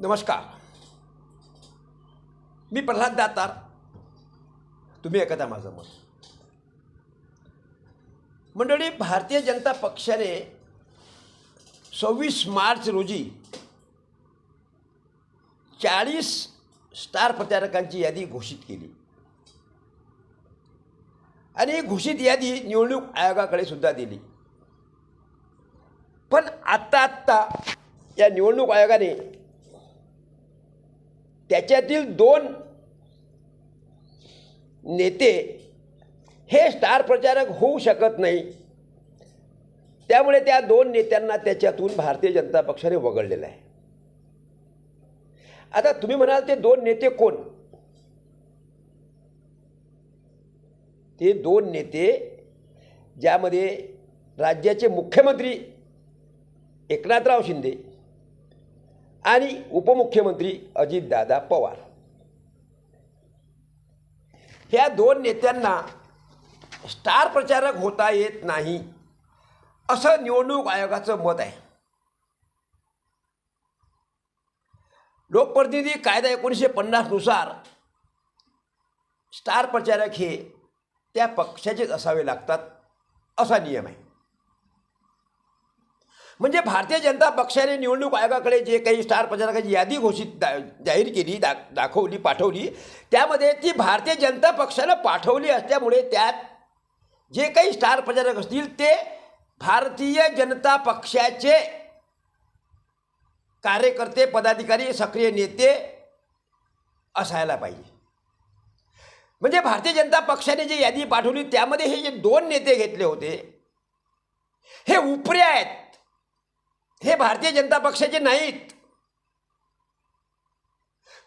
नमस्कार. मी प्रल्हाद दातार. तुम्ही ऐकता माझं मत. मंडळी भारतीय जनता पक्षाने सव्वीस मार्च रोजी चाळीस स्टार प्रचारकांची यादी घोषित केली. आणि ही घोषित यादी निवडणूक आयोगाकडे सुद्धा दिली. पण आत्ता आत्ता या निवडणूक आयोगाने त्याच्यातील दोन नेते हे स्टार प्रचारक होऊ शकत नाही. त्यामुळे त्या दोन नेत्यांना त्याच्यातून भारतीय जनता पक्षाने वगळलेलं आहे. आता तुम्ही म्हणाल ते दोन नेते कोण? ते दोन नेते ज्यामध्ये राज्याचे मुख्यमंत्री एकनाथराव शिंदे आणि उपमुख्यमंत्री अजितदादा पवार. ह्या दोन नेत्यांना स्टार प्रचारक होता येत नाही असं निवडणूक आयोगाचं मत आहे. लोकप्रतिनिधी कायदा एकोणीसशे पन्नासनुसार स्टार प्रचारक हे त्या पक्षाचेच असावे लागतात असा नियम आहे. म्हणजे भारतीय जनता पक्षाने निवडणूक आयोगाकडे जे काही स्टार प्रचारकाची यादी घोषित दा जाहीर केली दा दाखवली पाठवली त्यामध्ये ती भारतीय जनता पक्षानं पाठवली असल्यामुळे त्यात जे काही स्टार प्रचारक असतील ते भारतीय जनता पक्षाचे कार्यकर्ते पदाधिकारी सक्रिय नेते असायला पाहिजे. म्हणजे भारतीय जनता पक्षाने जी यादी पाठवली त्यामध्ये हे जे दोन नेते घेतले होते हे उपरे आहेत. हे भारतीय जनता पक्षाचे नाहीत.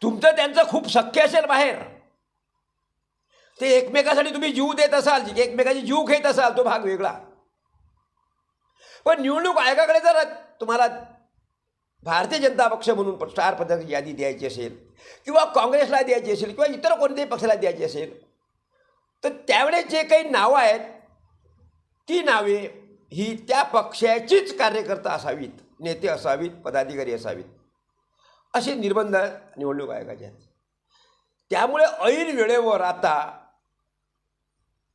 तुमचं त्यांचं खूप शक्य असेल बाहेर. ते एकमेकासाठी तुम्ही जीव देत असाल एकमेकाची जीव घेत असाल तो भाग वेगळा. पण निवडणूक आयोगाकडे जर तुम्हाला भारतीय जनता पक्ष म्हणून स्टार पदाची यादी द्यायची असेल किंवा काँग्रेसला द्यायची असेल किंवा इतर कोणत्याही पक्षाला द्यायची असेल तर त्यावेळेस जे काही नावं आहेत ती नावे ही त्या पक्षाचीच कार्यकर्ता असावीत नेते असावीत पदाधिकारी असावीत. असे निर्बंध निवडणूक आयोगाचे आहेत. त्यामुळे ऐन वेळेवर आता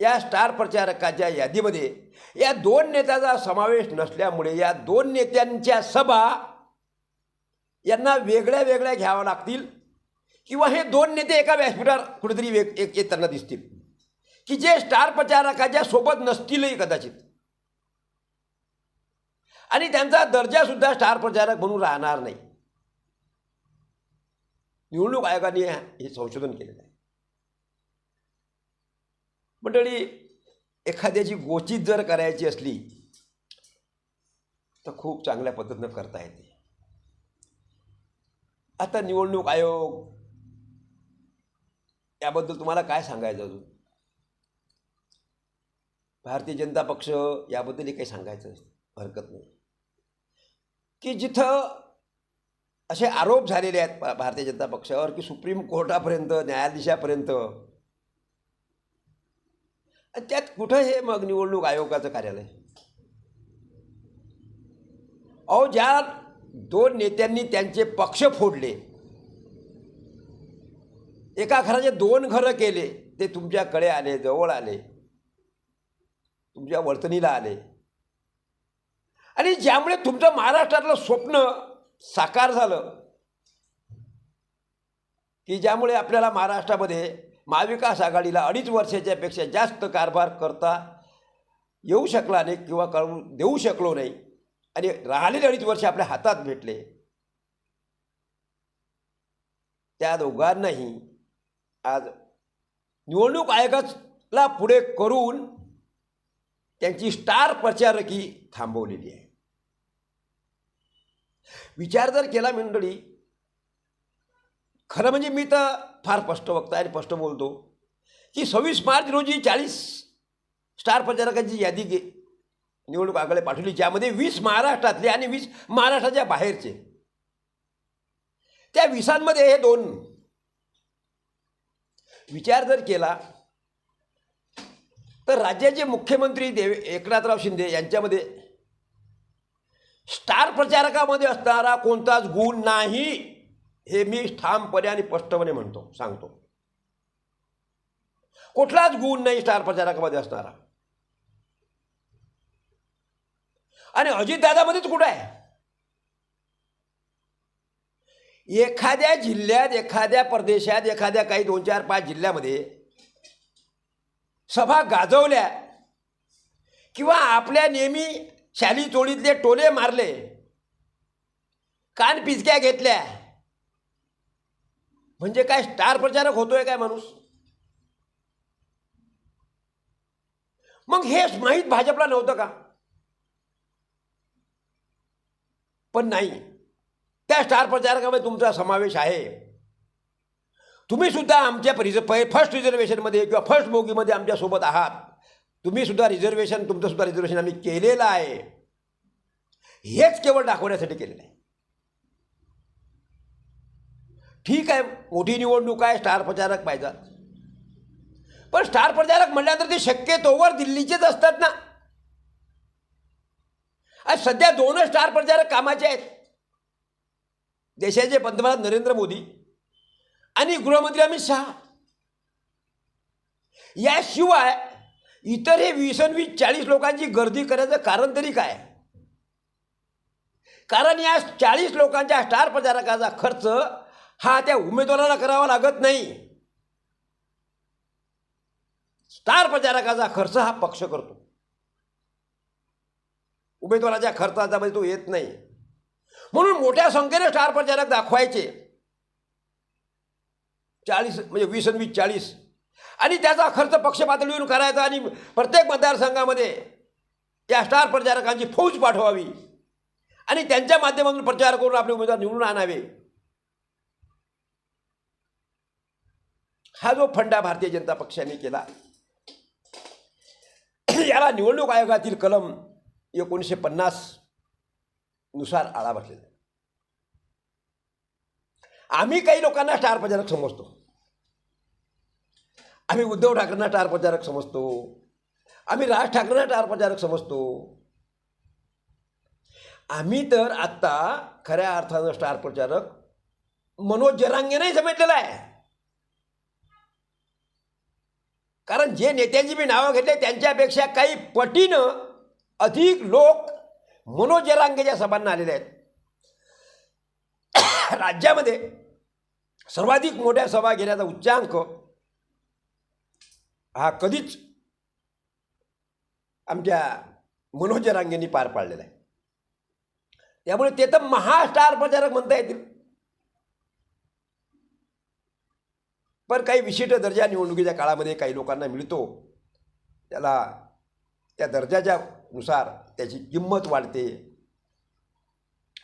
या स्टार प्रचारकाच्या यादीमध्ये या दोन नेत्याचा समावेश नसल्यामुळे या दोन नेत्यांच्या सभा यांना वेगळ्या वेगळ्या घ्याव्या लागतील किंवा हे दोन नेते एका व्यासपीठावर कुठेतरी वेग एक येताना दिसतील. की जे स्टार प्रचारकाच्या सोबत नसतीलही कदाचित. आणि त्यांचा दर्जासुद्धा स्टार प्रचारक म्हणून राहणार नाही. निवडणूक आयोगाने हे संशोधन केलेलं आहे. मंडळी एखाद्याची गोचित जर करायची असली तर खूप चांगल्या पद्धतीनं करता येते. आता निवडणूक आयोग याबद्दल तुम्हाला काय सांगायचं अजून? भारतीय जनता पक्ष याबद्दलही काही सांगायचं हरकत नाही. की जिथं असे आरोप झालेले आहेत भारतीय जनता पक्षावर की सुप्रीम कोर्टापर्यंत न्यायाधीशापर्यंत आणि त्यात कुठं हे मग निवडणूक आयोगाचं कार्यालय? अहो ज्या दोन नेत्यांनी त्यांचे पक्ष फोडले एका घराचे दोन घरं केले ते तुमच्याकडे आले जवळ आले तुमच्या वर्तणीला आले आणि ज्यामुळे तुमचं महाराष्ट्रातलं स्वप्न साकार झालं की ज्यामुळे आपल्याला महाराष्ट्रामध्ये महाविकास आघाडीला अडीच वर्षाच्यापेक्षा जास्त कारभार करता येऊ शकला नाही किंवा करू देऊ शकलो नाही आणि राहिलेले अडीच वर्ष आपल्या हातात भेटले त्या दोघांनाही आज निवडणूक आयोगाला पुढे करून त्यांची स्टार प्रचारकी थांबवलेली आहे. विचार जर केला मंडळी खरं म्हणजे मी तर फार स्पष्ट वक्ता आणि स्पष्ट बोलतो की सव्वीस मार्च रोजी चाळीस स्टार प्रचारकांची यादी गे निवडणूक आयोगाला पाठवली ज्यामध्ये वीस महाराष्ट्रातले आणि वीस महाराष्ट्राच्या बाहेरचे. त्या विसांमध्ये हे दोन विचार जर केला तर राज्याचे मुख्यमंत्री देव एकनाथराव शिंदे यांच्यामध्ये स्टार प्रचारकामध्ये असणारा कोणताच गुण नाही हे मी ठामपणे आणि स्पष्टपणे म्हणतो सांगतो. कुठलाच गुण नाही स्टार प्रचारकामध्ये असणारा. आणि अजितदादामध्येच कुठं आहे? एखाद्या जिल्ह्यात एखाद्या प्रदेशात एखाद्या काही दोन चार पाच जिल्ह्यामध्ये सभा गाजवल्या किंवा आपल्या नेहमी शाली चोळीतले टोले मारले. कान पिचक्या घेतल्या. म्हणजे काय स्टार प्रचारक होतोय काय माणूस? मग हे माहीत भाजपला नव्हतं का? पण नाही. त्या स्टार प्रचारकामध्ये तुमचा समावेश आहे. तुम्ही सुद्धा आमच्या रिझ फर्स्ट रिझर्वेशनमध्ये किंवा फर्स्ट बोगीमध्ये आमच्यासोबत आहात. तुम्ही सुद्धा रिझर्वेशन तुमचंसुद्धा रिझर्वेशन आम्ही केलेलं आहे. हेच केवळ दाखवण्यासाठी केलेलं आहे. ठीक आहे मोठी निवडणूक आहे स्टार प्रचारक पाहिजे. पण स्टार प्रचारक म्हटल्यानंतर ते शक्यतोवर दिल्लीचेच असतात ना. आज सध्या दोनच स्टार प्रचारक कामाचे आहेत. देशाचे पंतप्रधान नरेंद्र मोदी आणि गृहमंत्री अमित शहा. याशिवाय इतर हे वीस वीस चाळीस लोकांची गर्दी करायचं कारण तरी काय? कारण या चाळीस लोकांच्या स्टार प्रचारकाचा खर्च हा त्या उमेदवाराला करावा लागत नाही. स्टार प्रचारकाचा खर्च हा पक्ष करतो. उमेदवाराच्या खर्चाचा म्हणजे तो येत नाही. म्हणून मोठ्या संख्येने स्टार प्रचारक दाखवायचे. चाळीस म्हणजे वीस आणि वीस चाळीस. आणि त्याचा खर्च पक्ष पातळीवरून करायचा आणि प्रत्येक मतदारसंघामध्ये या स्टार प्रचारकांची फौज पाठवावी. आणि त्यांच्या माध्यमातून प्रचार करून आपले उमेदवार निवडून आणावे. हा जो फंडा भारतीय जनता पक्षाने केला याला निवडणूक आयोगातील कलम एकोणीसशे पन्नासनुसार आळा बसलेला आम्ही काही लोकांना स्टार प्रचारक समजतो. आम्ही उद्धव ठाकरेंना टार प्रचारक समजतो. आम्ही राज ठाकरेंना टार प्रचारक समजतो. आम्ही तर आत्ता खऱ्या अर्थानं स्टार प्रचारक मनोज जरांगेनाही समजलेला आहे. कारण जे नेत्यांची मी नावं घेतले त्यांच्यापेक्षा काही पटीनं अधिक लोक मनोज जरांगेच्या सभांना आलेले आहेत. राज्यामध्ये सर्वाधिक मोठ्या सभा घेण्याचा उच्चांक हा कधीच आमच्या मनोज रांगेंनी पार पाडलेला आहे. त्यामुळे ते तर महास्टार प्रचारक म्हणता येतील. पण काही विशिष्ट दर्जा निवडणुकीच्या काळामध्ये काही लोकांना मिळतो. त्याला त्या दर्जाच्या नुसार त्याची किंमत वाढते.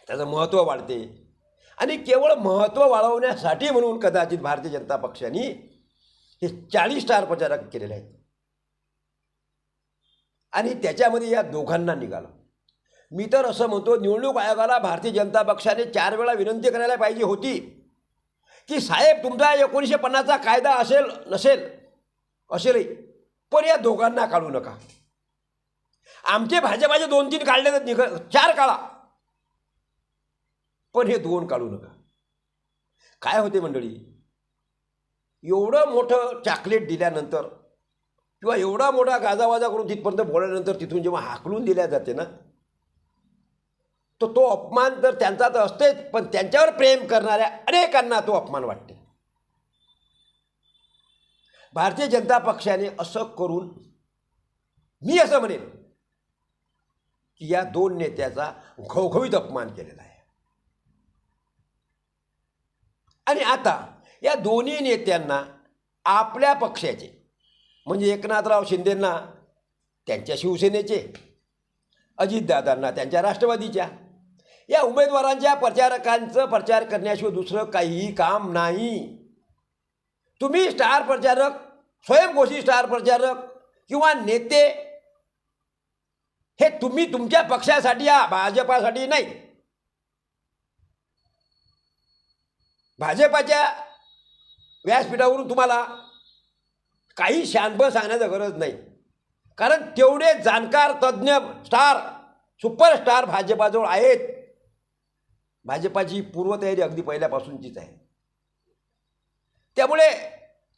त्याचं महत्त्व वाढते. आणि केवळ महत्त्व वाढवण्यासाठी म्हणून कदाचित भारतीय जनता पक्षाने हे चाळीस स्टार प्रचारक केलेले आहेत. आणि त्याच्यामध्ये या दोघांना निघालं. मी तर असं म्हणतो निवडणूक आयोगाला भारतीय जनता पक्षाने चार वेळा विनंती करायला पाहिजे होती की साहेब तुमचा एकोणीसशे पन्नासचा कायदा असेल नसेल असेलही पण या दोघांना काढू नका. आमचे भाजपाचे दोन तीन काढले तर निघ चार काढा. पण हे दोन काढू नका. काय होते मंडळी? एवढं मोठं चॉकलेट दिल्यानंतर किंवा एवढा मोठा गाजावाजा करून तिथपर्यंत बोलल्यानंतर तिथून जेव्हा हाकलून दिल्या जाते ना तर तो अपमान तर त्यांचा तर असतेच पण त्यांच्यावर प्रेम करणाऱ्या अनेकांना तो अपमान वाटते. भारतीय जनता पक्षाने असं करून मी असं म्हणेन की या दोन नेत्याचा घवघवीत अपमान केलेला आहे. आणि आता या दोन्ही नेत्यांना आपल्या पक्षाचे म्हणजे एकनाथराव शिंदेंना त्यांच्या शिवसेनेचे अजितदादांना त्यांच्या राष्ट्रवादीच्या या उमेदवारांच्या प्रचारकांचं प्रचार करण्याशिवाय दुसरं काहीही काम नाही. तुम्ही स्टार प्रचारक स्वयंघोषी स्टार प्रचारक किंवा नेते हे तुम्ही तुमच्या पक्षासाठी या भाजपासाठी नाही. भाजपाच्या व्यासपीठावरून तुम्हाला काही शानपण सांगण्याचं गरज नाही. कारण तेवढे जाणकार तज्ज्ञ स्टार सुपरस्टार भाजपाजवळ आहेत. भाजपाची पूर्वतयारी अगदी पहिल्यापासूनचीच आहे. त्यामुळे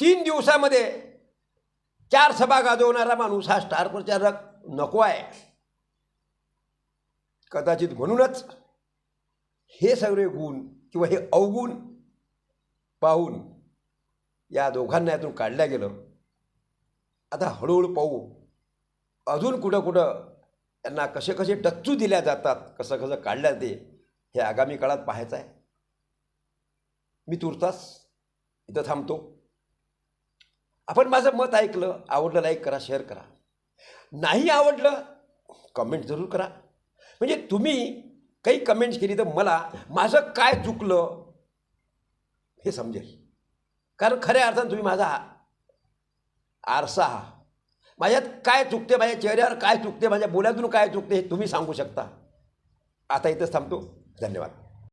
तीन दिवसामध्ये चार सभा गाजवणारा माणूस हा स्टार प्रचारक नको आहे. कदाचित म्हणूनच हे सगळे गुण किंवा हे अवगुण पाहून या दोघांना यातून काढल्या गेलं. आता हळूहळू पाहू. अजून कुठं कुठं त्यांना कसे कसे डच्चू दिल्या जातात कसं कसं काढल्या ते हे आगामी काळात पाहायचं आहे. मी तुर्तास इथं थांबतो. आपण माझं मत ऐकलं आवडलं लाईक करा शेअर करा. नाही आवडलं कमेंट जरूर करा. म्हणजे तुम्ही काही कमेंट्स केली तर मला माझं काय चुकलं हे समजेल. कारण खऱ्या अर्थानं तुम्ही माझा आरसा हा माझ्यात काय चुकते माझ्या चेहऱ्यावर काय चुकते माझ्या बोलातून काय चुकते हे तुम्ही सांगू शकता. आता इथंच थांबतो. धन्यवाद.